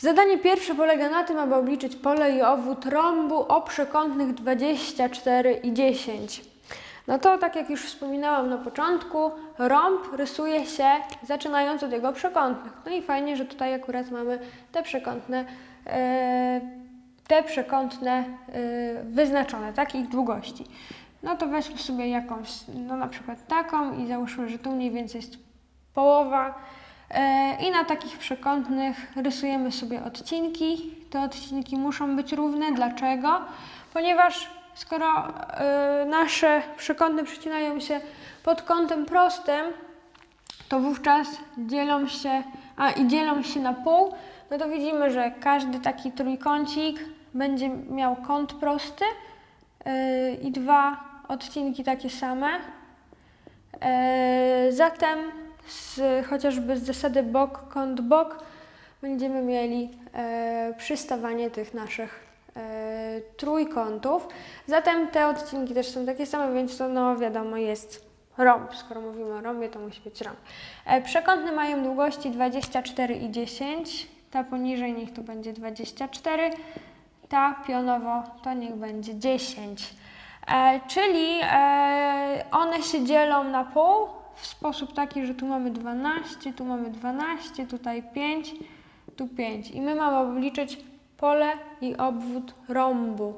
Zadanie pierwsze polega na tym, aby obliczyć pole i obwód rąbu o przekątnych 24 i 10. No to tak jak już wspominałam na początku, rąb rysuje się zaczynając od jego przekątnych. No i fajnie, że tutaj akurat mamy te przekątne, e, te przekątne e, wyznaczone, tak, ich długości. No to weźmy sobie jakąś, no na przykład taką i załóżmy, że tu mniej więcej jest połowa. E, I na takich przekątnych rysujemy sobie odcinki. Te odcinki muszą być równe. Dlaczego? Ponieważ skoro e, nasze przekątne przecinają się pod kątem prostym, to wówczas dzielą się, a i dzielą się na pół, no to widzimy, że każdy taki trójkącik będzie miał kąt prosty yy, i dwa odcinki takie same. Zatem z, chociażby z zasady bok, kąt, bok będziemy mieli yy, przystawanie tych naszych yy, trójkątów. Zatem te odcinki też są takie same, więc to no wiadomo jest rąb. Skoro mówimy o rąbie, to musi być rąb. E, przekątne mają długości 24 i 10. Ta poniżej niech to będzie 24. Ta pionowo to niech będzie 10. E, czyli e, one się dzielą na pół w sposób taki, że tu mamy 12, tu mamy 12, tutaj 5, tu 5. I my mamy obliczyć pole i obwód rąbu.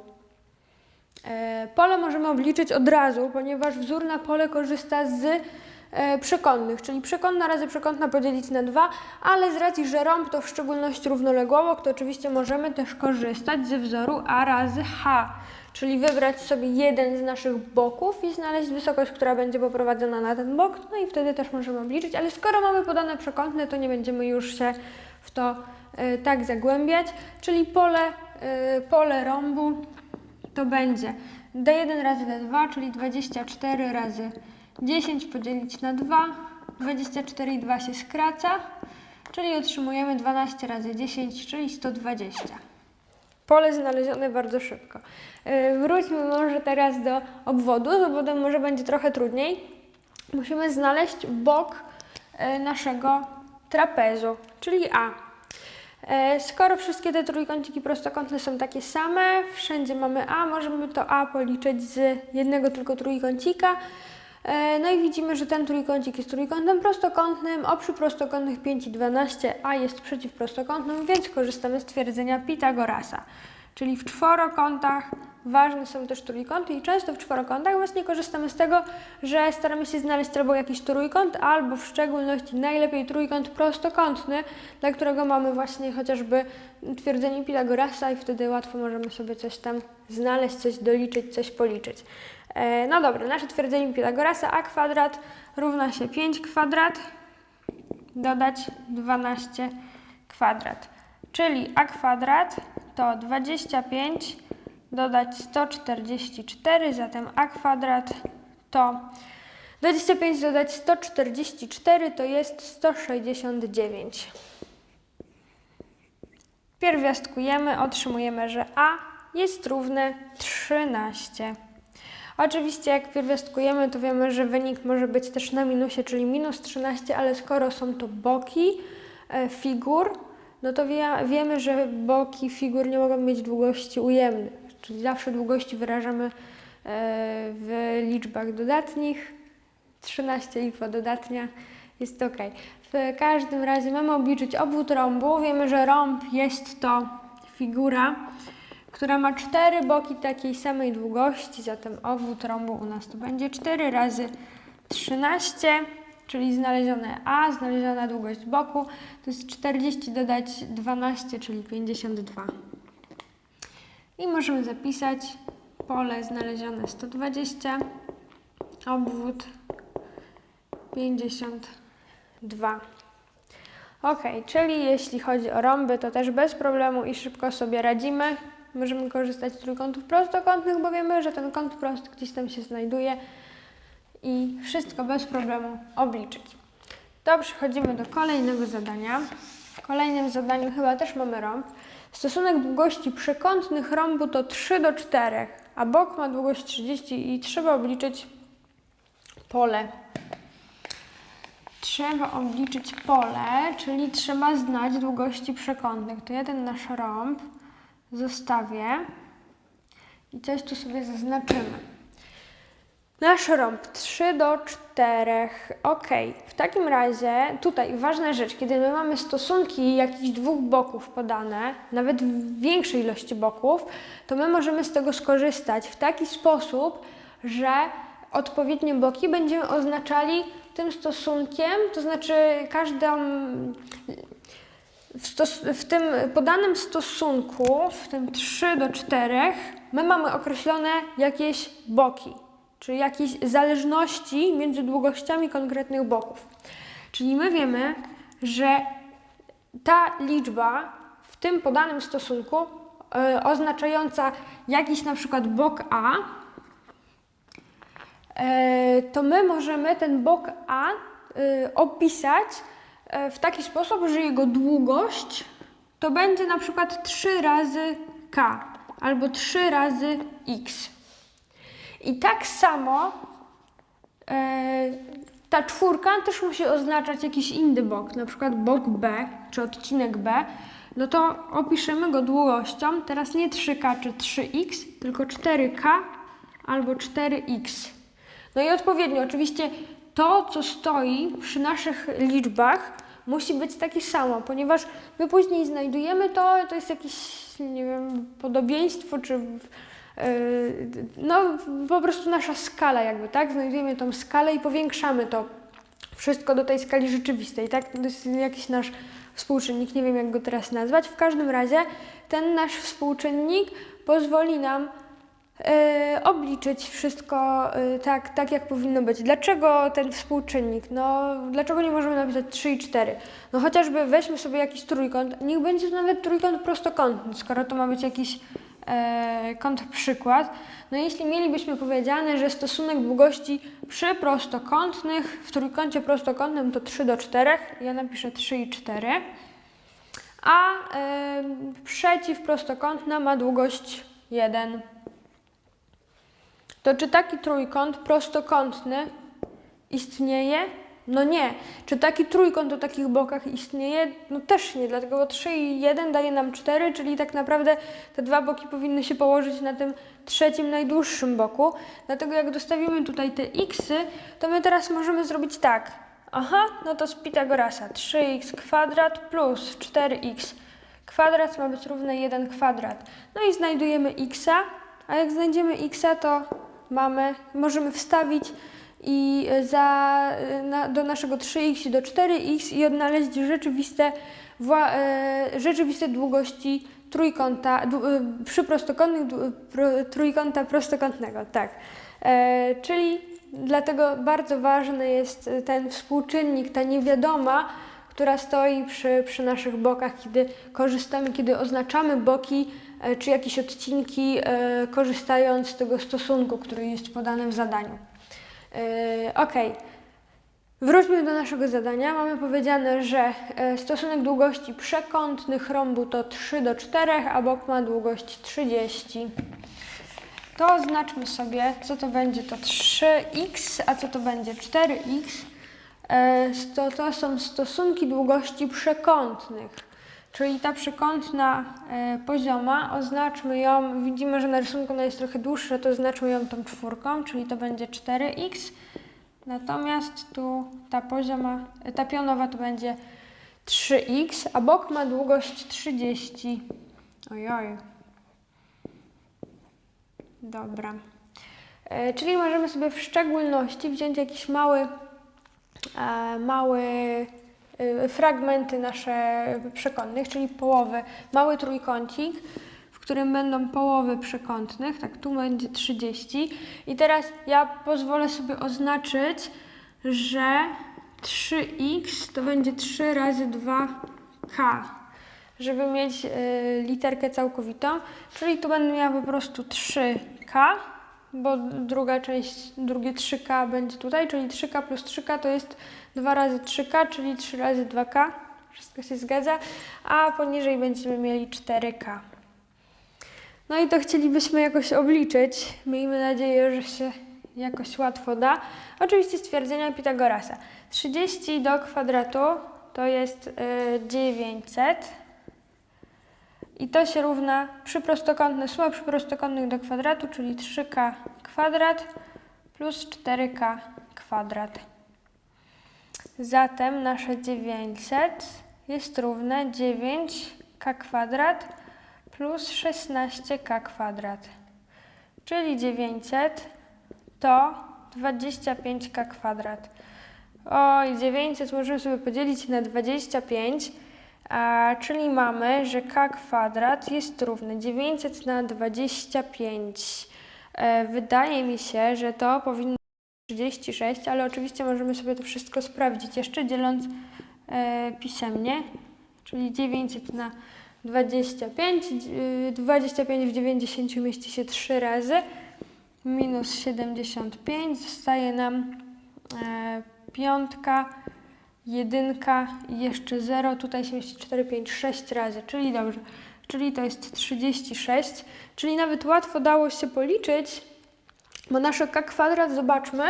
E, Pole możemy obliczyć od razu, ponieważ wzór na pole korzysta z e, przekątnych, czyli przekątna razy przekątna podzielić na 2, ale z racji, że rąb to w szczególności równoległowok, to oczywiście możemy też korzystać ze wzoru a razy h, czyli wybrać sobie jeden z naszych boków i znaleźć wysokość, która będzie poprowadzona na ten bok, no i wtedy też możemy obliczyć, ale skoro mamy podane przekątne, to nie będziemy już się w to e, tak zagłębiać, czyli pole, e, pole rąbu to będzie d1 razy d2, czyli 24 razy 10 podzielić na 2. 24 i 2 się skraca, czyli otrzymujemy 12 razy 10, czyli 120. Pole znalezione bardzo szybko. Yy, Wróćmy może teraz do obwodu. Z obwodem może będzie trochę trudniej. Musimy znaleźć bok yy, naszego trapezu, czyli A. E, Skoro wszystkie te trójkąciki prostokątne są takie same, wszędzie mamy A, możemy to A policzyć z jednego tylko trójkącika. E, No i widzimy, że ten trójkącik jest trójkątem prostokątnym, o przy prostokątnych 5 i 12 A jest przeciwprostokątnym, więc korzystamy z twierdzenia Pitagorasa. Czyli w czworokątach ważne są też trójkąty i często w czworokątach właśnie korzystamy z tego, że staramy się znaleźć albo jakiś trójkąt, albo w szczególności najlepiej trójkąt prostokątny, dla którego mamy właśnie chociażby twierdzenie Pitagorasa i wtedy łatwo możemy sobie coś tam znaleźć, coś doliczyć, coś policzyć. E, No dobra, nasze twierdzenie Pitagorasa a kwadrat równa się 5 kwadrat dodać 12 kwadrat. Czyli a kwadrat to 25 dodać 144, zatem a kwadrat to 25 dodać 144 to jest 169. Pierwiastkujemy, otrzymujemy, że a jest równe 13. Oczywiście jak pierwiastkujemy, to wiemy, że wynik może być też na minusie, czyli minus 13, ale skoro są to boki e, figur, no to wie, wiemy, że boki figur nie mogą mieć długości ujemnych, czyli zawsze długości wyrażamy e, w liczbach dodatnich. 13 liczba dodatnia jest ok. W każdym razie mamy obliczyć obwód rąbu. Wiemy, że rąb jest to figura, która ma cztery boki takiej samej długości, zatem obwód rąbu u nas to będzie 4 razy 13, czyli znalezione A, znaleziona długość boku, to jest 40 dodać 12, czyli 52. I możemy zapisać pole znalezione 120, obwód 52. Ok, czyli jeśli chodzi o rąby, to też bez problemu i szybko sobie radzimy. Możemy korzystać z trójkątów prostokątnych, bo wiemy, że ten kąt prosty gdzieś tam się znajduje i wszystko bez problemu obliczyć. To przechodzimy do kolejnego zadania. W kolejnym zadaniu chyba też mamy rąb. Stosunek długości przekątnych rąbu to 3 do 4, a bok ma długość 30 i trzeba obliczyć pole trzeba obliczyć pole, czyli trzeba znać długości przekątnych. To ja ten nasz rąb zostawię i coś tu sobie zaznaczymy. Nasz rąb 3 do 4. Ok, w takim razie tutaj ważna rzecz, kiedy my mamy stosunki jakichś dwóch boków podane, nawet w większej ilości boków, to my możemy z tego skorzystać w taki sposób, że odpowiednie boki będziemy oznaczali tym stosunkiem, to znaczy każdą w, w tym podanym stosunku, w tym 3 do 4, my mamy określone jakieś boki, czy jakieś zależności między długościami konkretnych boków. Czyli my wiemy, że ta liczba w tym podanym stosunku e, oznaczająca jakiś na przykład bok A, e, to my możemy ten bok A e, opisać w taki sposób, że jego długość to będzie na przykład 3 razy K albo 3 razy X. I tak samo e, ta czwórka też musi oznaczać jakiś inny bok, na przykład bok B czy odcinek B. No to opiszemy go długością, teraz nie 3K czy 3X, tylko 4K albo 4X. No i odpowiednio, oczywiście to, co stoi przy naszych liczbach, musi być takie samo, ponieważ my później znajdujemy to, to jest jakieś, nie wiem, podobieństwo, czy yy, no po prostu nasza skala jakby, tak? Znajdujemy tą skalę i powiększamy to wszystko do tej skali rzeczywistej, tak? To jest jakiś nasz współczynnik, nie wiem jak go teraz nazwać. W każdym razie ten nasz współczynnik pozwoli nam obliczyć wszystko e, tak, tak, jak powinno być. Dlaczego ten współczynnik? No, dlaczego nie możemy napisać 3 i 4? No chociażby weźmy sobie jakiś trójkąt, niech będzie to nawet trójkąt prostokątny, skoro to ma być jakiś e, kąt przykład. No jeśli mielibyśmy powiedziane, że stosunek długości przy prostokątnych, w trójkącie prostokątnym to 3 do 4, ja napiszę 3 i 4, a e, przeciwprostokątna ma długość 1. To czy taki trójkąt prostokątny istnieje? No nie. Czy taki trójkąt o takich bokach istnieje? No też nie, dlatego bo 3 i 1 daje nam 4, czyli tak naprawdę te dwa boki powinny się położyć na tym trzecim, najdłuższym boku. Dlatego jak dostawimy tutaj te xy, to my teraz możemy zrobić tak. Aha, no to z Pitagorasa 3x kwadrat plus 4x kwadrat ma być równy 1 kwadrat. No i znajdujemy xa, a jak znajdziemy xa, to mamy, możemy wstawić i za, na, do naszego 3x i do 4x i odnaleźć rzeczywiste, wła, e, rzeczywiste długości trójkąta, e, przy prostokątnych pro, trójkąta prostokątnego, tak. E, czyli dlatego bardzo ważny jest ten współczynnik, ta niewiadoma, która stoi przy, przy naszych bokach, kiedy korzystamy, kiedy oznaczamy boki e, czy jakieś odcinki, e, korzystając z tego stosunku, który jest podany w zadaniu. E, ok. Wróćmy do naszego zadania. Mamy powiedziane, że e, stosunek długości przekątnych rąbu to 3 do 4, a bok ma długość 30. To oznaczmy sobie, co to będzie to 3x, a co to będzie 4x. E, To, to są stosunki długości przekątnych, czyli ta przekątna e, pozioma, oznaczmy ją, widzimy, że na rysunku ona jest trochę dłuższa, to oznaczmy ją tą czwórką, czyli to będzie 4x, natomiast tu ta pozioma, e, ta pionowa to będzie 3x, a bok ma długość 30. Ojoj. Dobra. E, Czyli możemy sobie w szczególności wziąć jakiś mały małe e, fragmenty nasze przekątnych, czyli połowy, mały trójkącik, w którym będą połowy przekątnych, tak tu będzie 30 i teraz ja pozwolę sobie oznaczyć, że 3x to będzie 3 razy 2k, żeby mieć y, literkę całkowitą, czyli tu będę miała po prostu 3k, bo druga część, drugie 3K będzie tutaj, czyli 3K plus 3K to jest 2 razy 3K, czyli 3 razy 2K. Wszystko się zgadza. A poniżej będziemy mieli 4K. No i to chcielibyśmy jakoś obliczyć. Miejmy nadzieję, że się jakoś łatwo da. Oczywiście stwierdzenia Pitagorasa. 30 do kwadratu to jest y, 900 i to się równa przyprostokątne, suma przyprostokątnych do kwadratu, czyli 3k kwadrat plus 4k kwadrat. Zatem nasze 900 jest równe 9k kwadrat plus 16k kwadrat. Czyli 900 to 25k kwadrat. Oj, 900 możemy sobie podzielić na 25, a, czyli mamy, że k kwadrat jest równy 900 na 25. E, wydaje mi się, że to powinno 36, ale oczywiście możemy sobie to wszystko sprawdzić. Jeszcze dzieląc e, pisemnie, czyli 900 na 25, y, 25 w 90 mieści się 3 razy, minus 75, zostaje nam e, piątka, jedynka i jeszcze 0, tutaj się mieści 4, 5, 6 razy, czyli dobrze, czyli to jest 36, czyli nawet łatwo dało się policzyć, bo nasze k kwadrat, zobaczmy,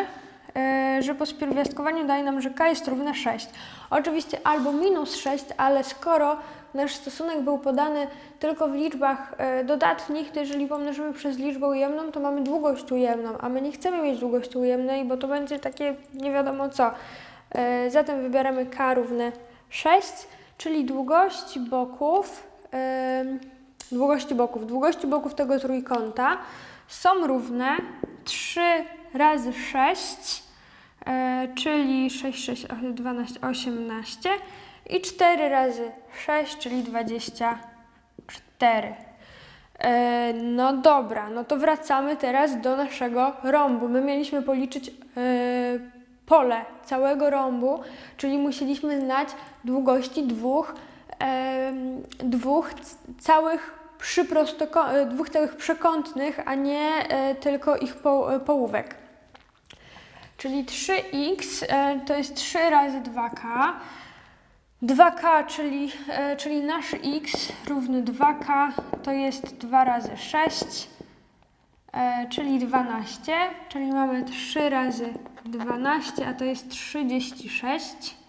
e, że po spierwiastkowaniu daje nam, że k jest równe 6. Oczywiście albo minus 6, ale skoro nasz stosunek był podany tylko w liczbach e, dodatnich, to jeżeli pomnożymy przez liczbę ujemną, to mamy długość ujemną, a my nie chcemy mieć długości ujemnej, bo to będzie takie nie wiadomo co. E, Zatem wybieramy k równe 6, czyli długość boków, długości boków, długości boków tego trójkąta są równe 3 razy 6, e, czyli 6, 6, 12, 18 i 4 razy 6, czyli 24. E, no dobra, no to wracamy teraz do naszego rąbu. My mieliśmy policzyć e, pole całego rąbu, czyli musieliśmy znać długości dwóch, dwóch całych przyprostoko- e, dwóch całych przekątnych, a nie e, tylko ich po, e, połówek. Czyli 3x e, to jest 3 razy 2k. 2k, czyli, czyli nasz x równy 2k to jest 2 razy 6, e, czyli 12, czyli mamy 3 razy 12, a to jest 36.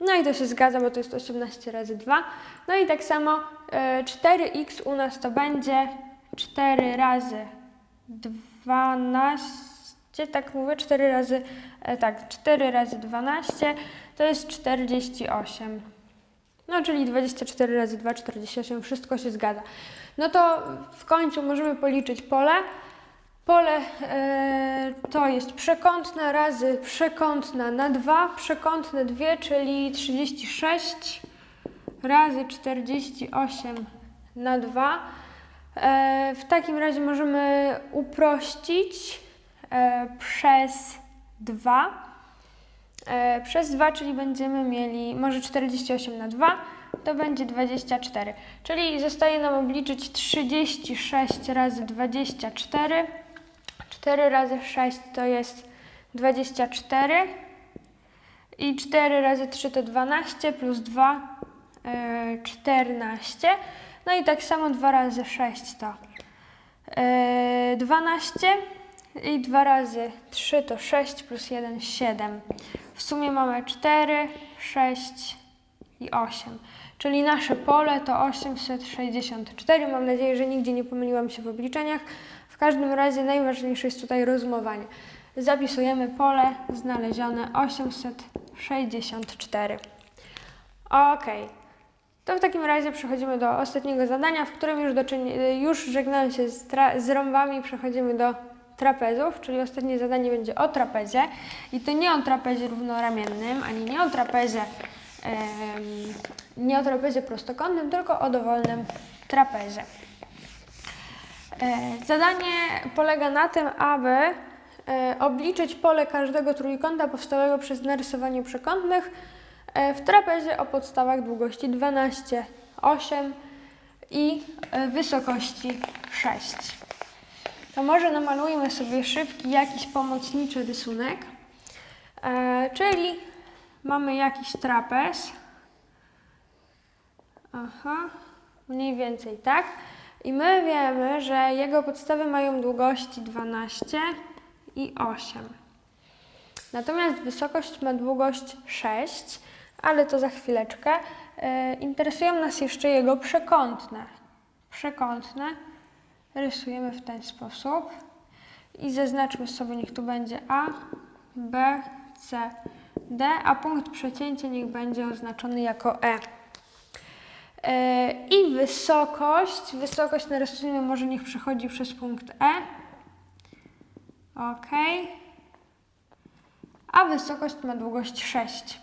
No i to się zgadza, bo to jest 18 razy 2. No i tak samo e, 4x u nas to będzie 4 razy 12, tak mówię, 4 razy, e, tak, 4 razy 12 to jest 48. No, czyli 24 razy 2, 48, wszystko się zgadza. No to w końcu możemy policzyć pole. Pole e, to jest przekątna razy przekątna na 2, przekątne 2, czyli 36 razy 48 na 2. E, w takim razie możemy uprościć e, przez 2. E, przez 2, czyli będziemy mieli może 48 na 2, to będzie 24. Czyli zostaje nam obliczyć 36 razy 24. 4 razy 6 to jest 24. I 4 razy 3 to 12 plus 2 e, 14. No i tak samo 2 razy 6 to e, 12 i 2 razy 3 to 6 plus 1 7. W sumie mamy 4, 6 i 8. Czyli nasze pole to 864. Mam nadzieję, że nigdzie nie pomyliłam się w obliczeniach. W każdym razie najważniejsze jest tutaj rozumowanie. Zapisujemy pole znalezione 864. Ok. To w takim razie przechodzimy do ostatniego zadania, w którym już, już się z, z rąbami, przechodzimy do trapezów, czyli ostatnie zadanie będzie o trapezie. I to nie o trapezie równoramiennym, ani nie o trapezie, nie o trapezie prostokątnym, tylko o dowolnym trapezie. E, Zadanie polega na tym, aby e, obliczyć pole każdego trójkąta powstałego przez narysowanie przekątnych e, w trapezie o podstawach długości 12, 8 i wysokości 6. To może namalujmy sobie szybki jakiś pomocniczy rysunek, czyli mamy jakiś trapez. Aha, mniej więcej tak. I my wiemy, że jego podstawy mają długości 12 i 8. Natomiast wysokość ma długość 6, ale to za chwileczkę. E, interesują nas jeszcze jego przekątne. Przekątne rysujemy w ten sposób i zaznaczmy sobie, niech tu będzie A, B, C, D, a punkt przecięcia niech będzie oznaczony jako E. E, I wysokość, wysokość narysujemy, może niech przechodzi przez punkt E. Ok. A wysokość ma długość 6.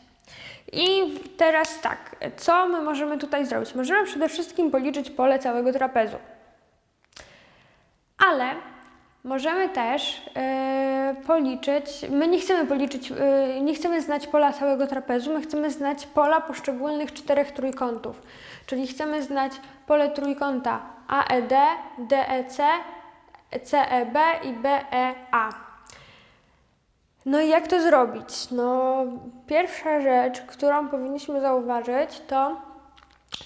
I teraz tak, co my możemy tutaj zrobić? Możemy przede wszystkim policzyć pole całego trapezu. Ale możemy też yy, policzyć, my nie chcemy policzyć, yy, nie chcemy znać pola całego trapezu, my chcemy znać pola poszczególnych czterech trójkątów. Czyli chcemy znać pole trójkąta AED, DEC, CEB i BEA. No i jak to zrobić? No, pierwsza rzecz, którą powinniśmy zauważyć, to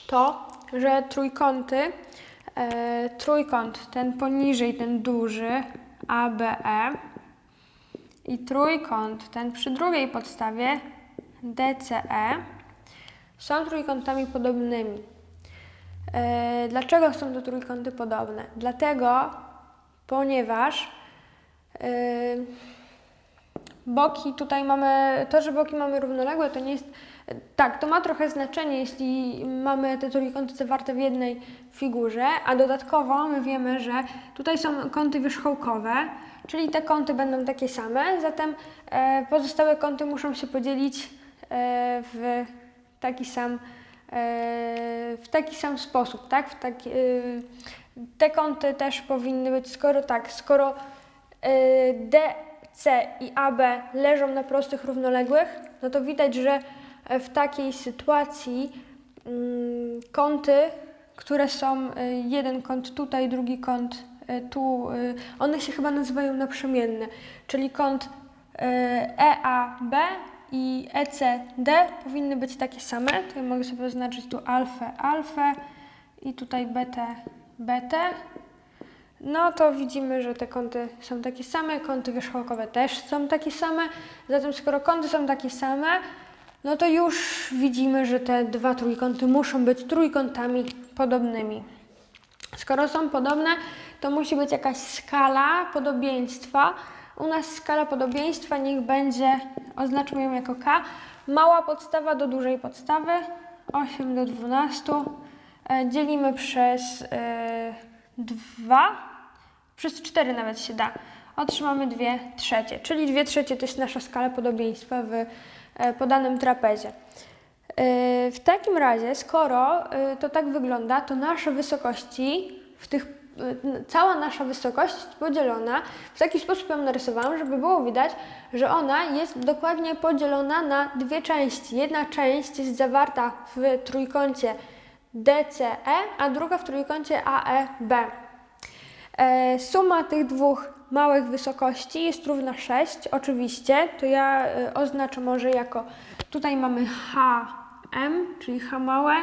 to, że trójkąty, e, trójkąt ten poniżej, ten duży ABE i trójkąt ten przy drugiej podstawie DCE są trójkątami podobnymi. E, dlaczego są to trójkąty podobne? Dlatego, ponieważ e, boki tutaj mamy, to, że boki mamy równoległe, to nie jest, tak, to ma trochę znaczenie, jeśli mamy te trójkąty zawarte w jednej figurze, a dodatkowo my wiemy, że tutaj są kąty wierzchołkowe, czyli te kąty będą takie same, zatem e, pozostałe kąty muszą się podzielić e, w taki sam, e, w taki sam sposób, tak? W taki, te kąty też powinny być, skoro tak, skoro D, C i AB leżą na prostych równoległych, no to widać, że w takiej sytuacji mm, kąty, które są jeden kąt tutaj, drugi kąt tu, y, one się chyba nazywają naprzemienne, czyli kąt EAB i ECD powinny być takie same. Tutaj mogę sobie oznaczyć tu alfę, alfę i tutaj betę, betę no to widzimy, że te kąty są takie same, kąty wierzchołkowe też są takie same. Zatem skoro kąty są takie same, no to już widzimy, że te dwa trójkąty muszą być trójkątami podobnymi. Skoro są podobne, to musi być jakaś skala podobieństwa. U nas skala podobieństwa niech będzie, oznaczmy ją jako K, mała podstawa do dużej podstawy, 8 do 12, e, dzielimy przez e, 2, przez 4 nawet się da. Otrzymamy 2 trzecie, czyli 2 trzecie to jest nasza skala podobieństwa w e, podanym trapezie. E, w takim razie, skoro e, to tak wygląda, to nasze wysokości w tych cała nasza wysokość jest podzielona, w taki sposób ją narysowałam, żeby było widać, że ona jest dokładnie podzielona na dwie części. Jedna część jest zawarta w trójkącie DCE, a druga w trójkącie AEB. E, suma tych dwóch małych wysokości jest równa 6, oczywiście, to ja e, oznaczę może jako, tutaj mamy HM, czyli H małe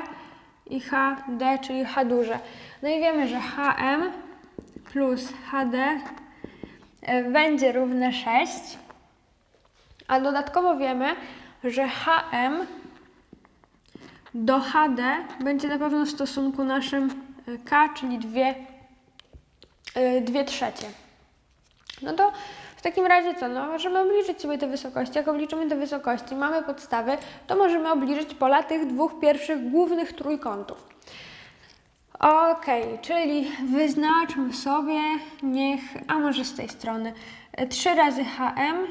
i HD, czyli H duże. No i wiemy, że HM plus HD e, będzie równe 6, a dodatkowo wiemy, że HM do HD będzie na pewno w stosunku naszym e, K, czyli 2, 2 e, trzecie. No to w takim razie co? No możemy obliczyć sobie te wysokości. Jak obliczymy te wysokości, mamy podstawy, to możemy obliczyć pola tych dwóch pierwszych głównych trójkątów. Ok, czyli wyznaczmy sobie, niech, a może z tej strony, 3 e, razy HM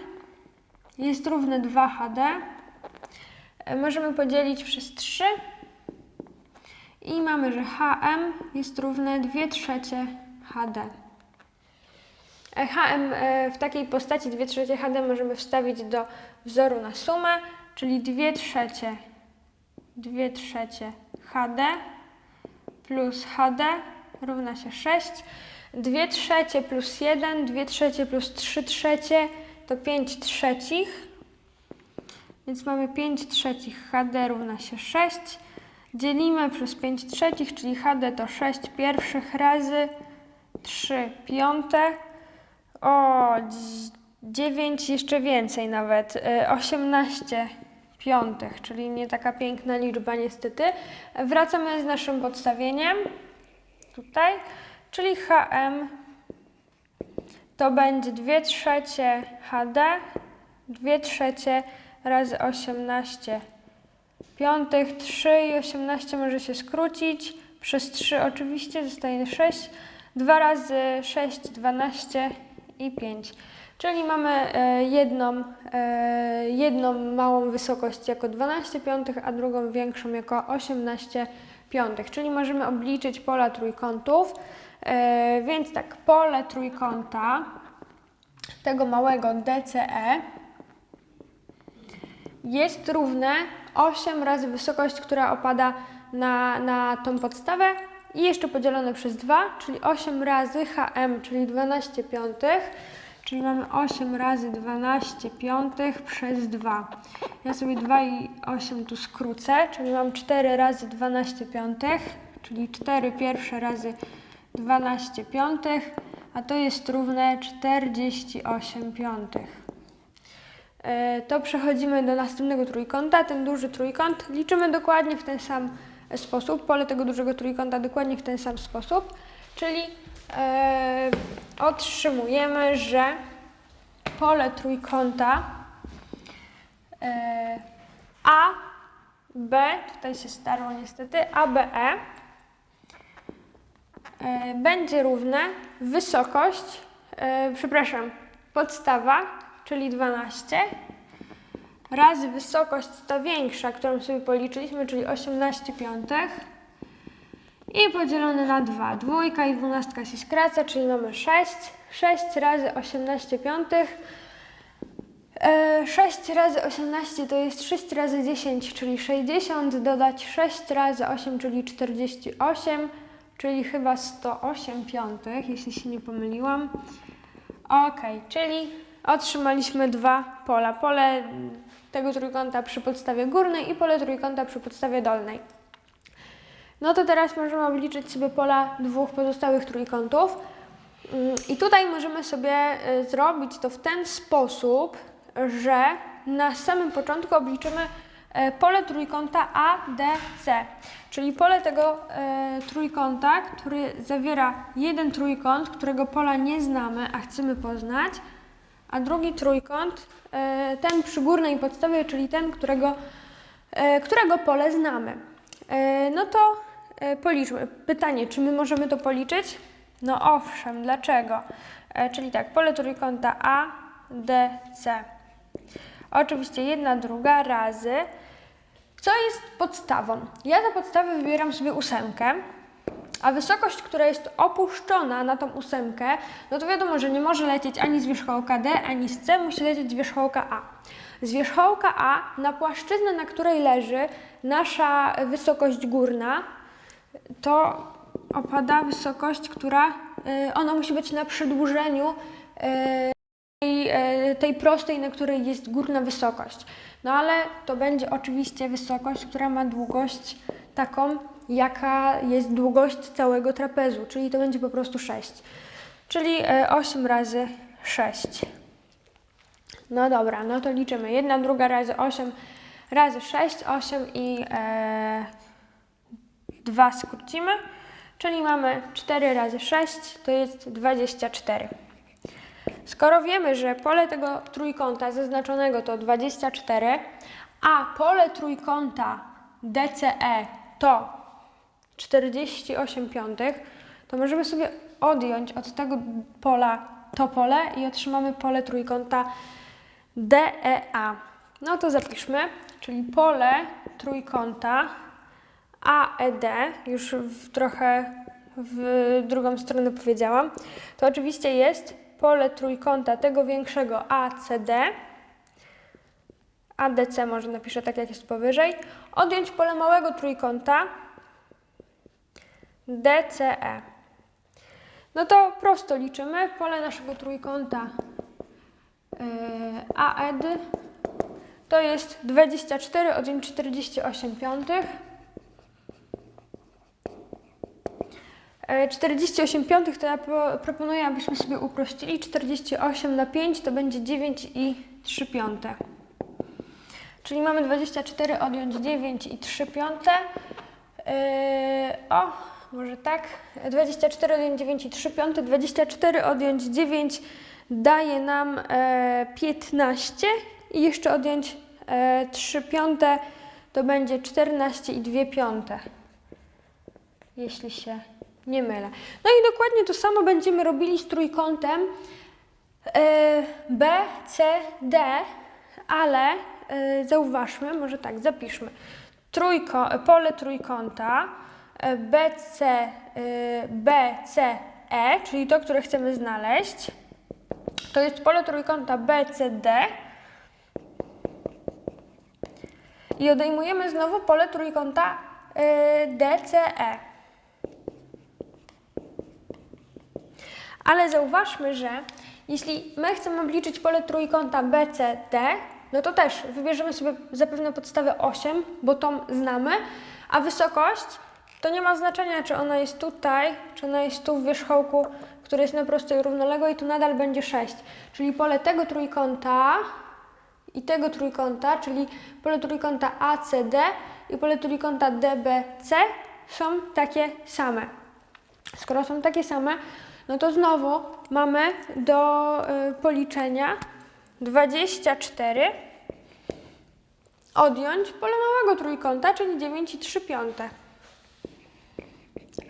jest równe 2HD E, możemy podzielić przez 3 i mamy, że HM jest równe 2 trzecie HD. HM e, w takiej postaci 2 trzecie HD możemy wstawić do wzoru na sumę, czyli 2 trzecie 2 trzecie HD plus HD równa się 6. 2 trzecie plus 1, 2 trzecie plus 3 trzecie to 5 trzecich. Więc mamy 5 trzecich HD równa się 6. Dzielimy przez 5 trzecich, czyli HD to 6 pierwszych razy 3 piąte. O, 9 jeszcze więcej nawet. y, 18 piątych, czyli nie taka piękna liczba niestety. Wracamy z naszym podstawieniem. Tutaj, czyli HM to będzie 2 trzecie HD, 2 trzecie razy 18 piątych, 3 i 18 może się skrócić. Przez 3 oczywiście zostaje 6. 2 razy 6, 12 i 5. Czyli mamy e, jedną, e, jedną małą wysokość jako 12 piątych, a drugą większą jako 18 piątych. Czyli możemy obliczyć pola trójkątów. E, więc tak, pole trójkąta tego małego DCE jest równe 8 razy wysokość, która opada na, na tą podstawę i jeszcze podzielone przez 2, czyli 8 razy HM, czyli 12 piątych, czyli mamy 8 razy 12 piątych przez 2. Ja sobie 2 i 8 tu skrócę, czyli mam 4 razy 12 piątych, czyli 4 pierwsze razy 12 piątych, a to jest równe 48 piątych. E, to przechodzimy do następnego trójkąta. Ten duży trójkąt liczymy dokładnie w ten sam sposób, pole tego dużego trójkąta dokładnie w ten sam sposób, czyli e, otrzymujemy, że pole trójkąta e, A, B, tutaj się starło niestety, ABE e, będzie równe wysokość, przepraszam, podstawa, czyli 12, razy wysokość ta większa, którą sobie policzyliśmy, czyli 18 piątych i podzielone na 2. Dwójka i dwunastka się skraca, czyli mamy 6. 6 razy 18 piątych. E, 6 razy 18 to jest 6 razy 10, czyli 60, dodać 6 razy 8, czyli 48, czyli chyba 108 piątych, jeśli się nie pomyliłam. Ok, czyli otrzymaliśmy dwa pola. Pole tego trójkąta przy podstawie górnej i pole trójkąta przy podstawie dolnej. No to teraz możemy obliczyć sobie pola dwóch pozostałych trójkątów. Mm, I tutaj możemy sobie y, zrobić to w ten sposób, że na samym początku obliczymy e, pole trójkąta ADC, czyli pole tego e, trójkąta, który zawiera jeden trójkąt, którego pola nie znamy, a chcemy poznać, a drugi trójkąt, ten przy górnej podstawie, czyli ten, którego, którego pole znamy. No to policzmy. Pytanie, czy my możemy to policzyć? No owszem, dlaczego? E, Czyli tak, pole trójkąta A, D, C. Oczywiście jedna, druga razy. Co jest podstawą? Ja za podstawę wybieram sobie ósemkę, a wysokość, która jest opuszczona na tą ósemkę, no to wiadomo, że nie może lecieć ani z wierzchołka D, ani z C, musi lecieć z wierzchołka A. Z wierzchołka A na płaszczyznę, na której leży nasza wysokość górna, to opada wysokość, która, y, ona musi być na przedłużeniu y, tej, e, tej prostej, na której jest górna wysokość. No ale to będzie oczywiście wysokość, która ma długość taką, jaka jest długość całego trapezu, czyli to będzie po prostu 6. Czyli e, 8 razy 6. No dobra, no to liczymy. Jedna, druga razy 8 razy 6, 8 i e, 2 skrócimy. Czyli mamy 4 razy 6 to jest 24. Skoro wiemy, że pole tego trójkąta zaznaczonego to 24, a pole trójkąta DCE to 48 piątych, to możemy sobie odjąć od tego pola to pole i otrzymamy pole trójkąta DEA. No to zapiszmy, czyli pole trójkąta AED, już w trochę w drugą stronę powiedziałam, to oczywiście jest pole trójkąta tego większego ACD, ADC może napiszę tak jak jest powyżej, odjąć pole małego trójkąta DCE. No to prosto liczymy. Pole naszego trójkąta yy, AED to jest 24 odjąć 48 piątych. 48 piątych, to ja pro- proponuję, abyśmy sobie uprościli. 48 na 5 to będzie 9 i 3 piąte. Czyli mamy 24 odjąć 9 i 3 piąte. Yy, o, może tak. 24 odjąć 9 i 3 piąte. 24 odjąć 9 daje nam e, 15 i jeszcze odjąć e, 3 piąte to będzie 14 i 2 piąte. Jeśli się nie mylę. No i dokładnie to samo będziemy robili z trójkątem e, B, C, D, ale e, zauważmy, może tak, zapiszmy. Trójko, pole trójkąta e, BC, BCE, czyli to, które chcemy znaleźć, to jest pole trójkąta BCD i odejmujemy znowu pole trójkąta DCE. Ale zauważmy, że jeśli my chcemy obliczyć pole trójkąta BCD, no to też wybierzemy sobie zapewne podstawę 8, bo tą znamy, a wysokość to nie ma znaczenia, czy ona jest tutaj, czy ona jest tu w wierzchołku, który jest na prostej równoległej, to nadal będzie 6. Czyli pole tego trójkąta i tego trójkąta, czyli pole trójkąta ACD i pole trójkąta DBC są takie same. Skoro są takie same, no to znowu mamy do y, policzenia 24 odjąć pole małego trójkąta, czyli 9 i 3 piąte.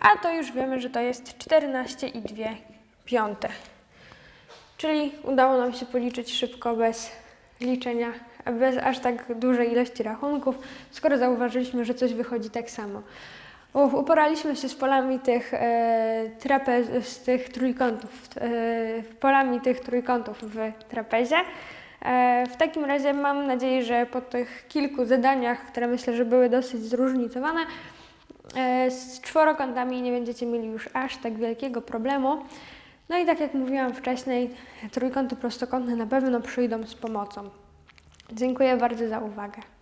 A to już wiemy, że to jest 14 i 2 piąte. Czyli udało nam się policzyć szybko bez liczenia, bez aż tak dużej ilości rachunków, skoro zauważyliśmy, że coś wychodzi tak samo. Uf, uporaliśmy się z polami tych e, trapez, z tych trójkątów, e, polami tych trójkątów w trapezie. E, w takim razie mam nadzieję, że po tych kilku zadaniach, które myślę, że były dosyć zróżnicowane, e, z czworokątami nie będziecie mieli już aż tak wielkiego problemu. No i tak jak mówiłam wcześniej, trójkąty prostokątne na pewno przyjdą z pomocą. Dziękuję bardzo za uwagę.